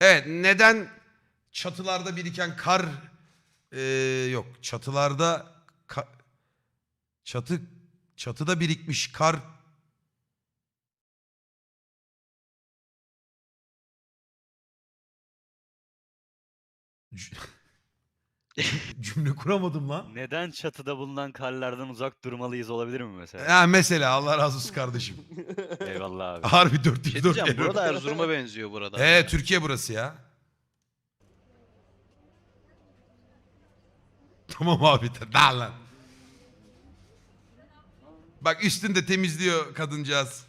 Evet neden çatılarda biriken kar eee, yok çatılarda ka- çatı çatıda birikmiş kar cümle kuramadım lan. Neden çatıda bulunan karlardan uzak durmalıyız olabilir mi mesela? Ha mesela Allah razı olsun kardeşim. Eyvallah abi. Harbi Bir şey 404 diyeceğim euro. burada Erzurum'a benziyor burada. He Türkiye burası ya. Tamam abi daha lan. Bak üstünde temizliyor kadıncağız.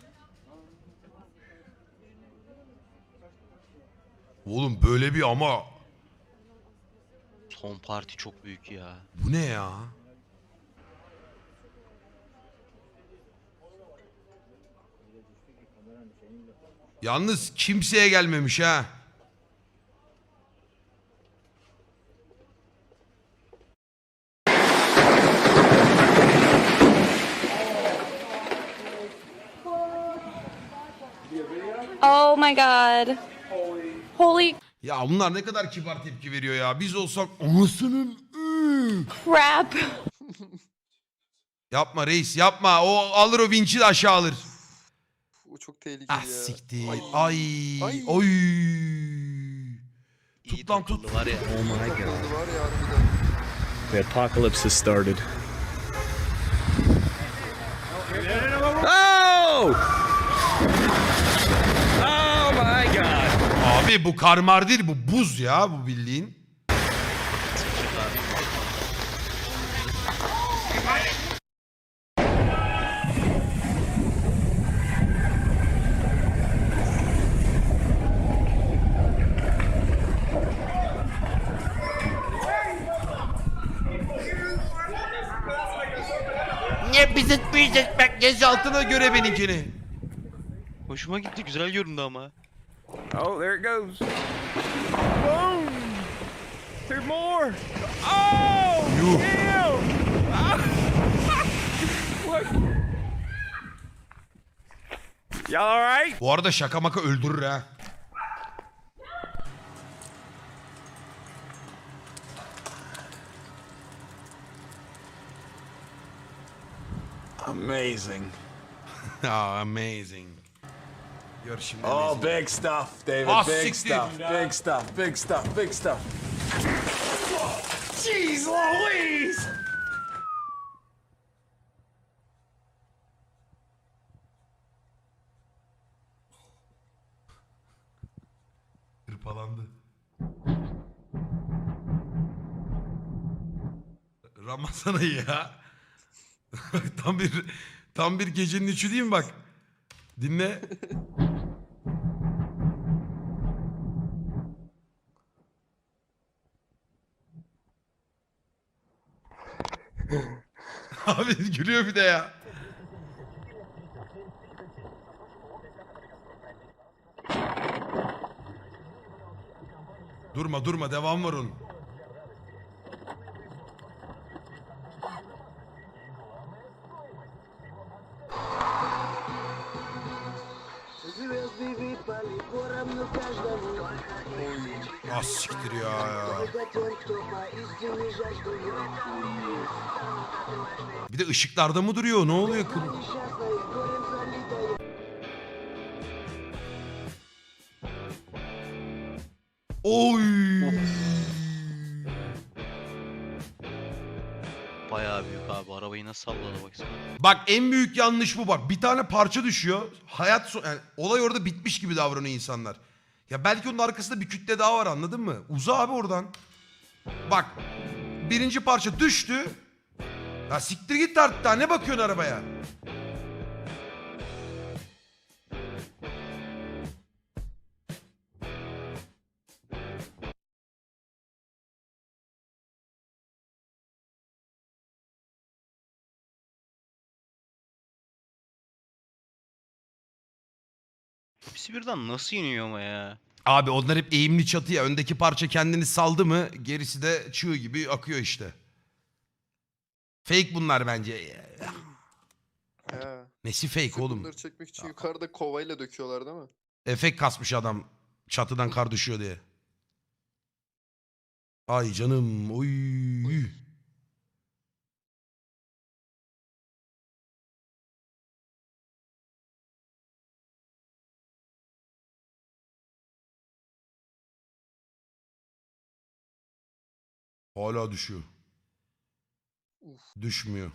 Oğlum böyle bir ama Son parti çok büyük ya. bu ne ya? Yalnız kimseye gelmemiş ha. Oh my god. Holy Ya bunlar ne kadar kibar tepki veriyor ya. Biz olsak anasının ıı. crap. Yapma reis yapma. O alır o vinçi de aşağı alır. O çok tehlikeli Ah ya. siktir. Ay. Ay. Ay. Oy. İyi Tut lan tut. var ya. Oh my god. var ya harbiden. The apocalypse has started. Oh Abi bu karmar değil bu buz ya bu bildiğin. Ne bizit bizit bak gez altına göre benimkini. Hoşuma gitti güzel göründü ama. Oh, there it goes. Boom! There's more. Oh! Yuh. Damn! what? Y'all all right? Bu arada şaka maka öldürür ha. Amazing. oh, amazing. Şimdi. Oh, big stuff, David. Ah, big siktir. stuff. Big stuff. Big stuff. Big stuff. Jeez Louise! Hırpalandı. Ramazan ayı ya. tam bir tam bir gecenin üçü değil mi bak? Dinle. Abi gülüyor bir de ya. Durma durma devam var onun. Ah siktir ya. Bir de ışıklarda mı duruyor? Ne oluyor? Oy. Bayağı büyük abi. Arabayı nasıl salladı baksana. Bak en büyük yanlış bu bak. Bir tane parça düşüyor. Hayat so- yani olay orada bitmiş gibi davranıyor insanlar. Ya belki onun arkasında bir kütle daha var anladın mı? Uza abi oradan. Bak birinci parça düştü. Ya siktir git artık daha ne bakıyorsun arabaya? Hepsi birden nasıl iniyor ama ya? Abi onlar hep eğimli çatı ya. Öndeki parça kendini saldı mı gerisi de çığ gibi akıyor işte. Fake bunlar bence. He. Nesi fake oğlum? Bunları çekmek için yukarıda kovayla döküyorlar değil mi? Efekt kasmış adam Çatıdan kar düşüyor diye. Ay canım. Oy. Hala düşüyor. Düşmüyor.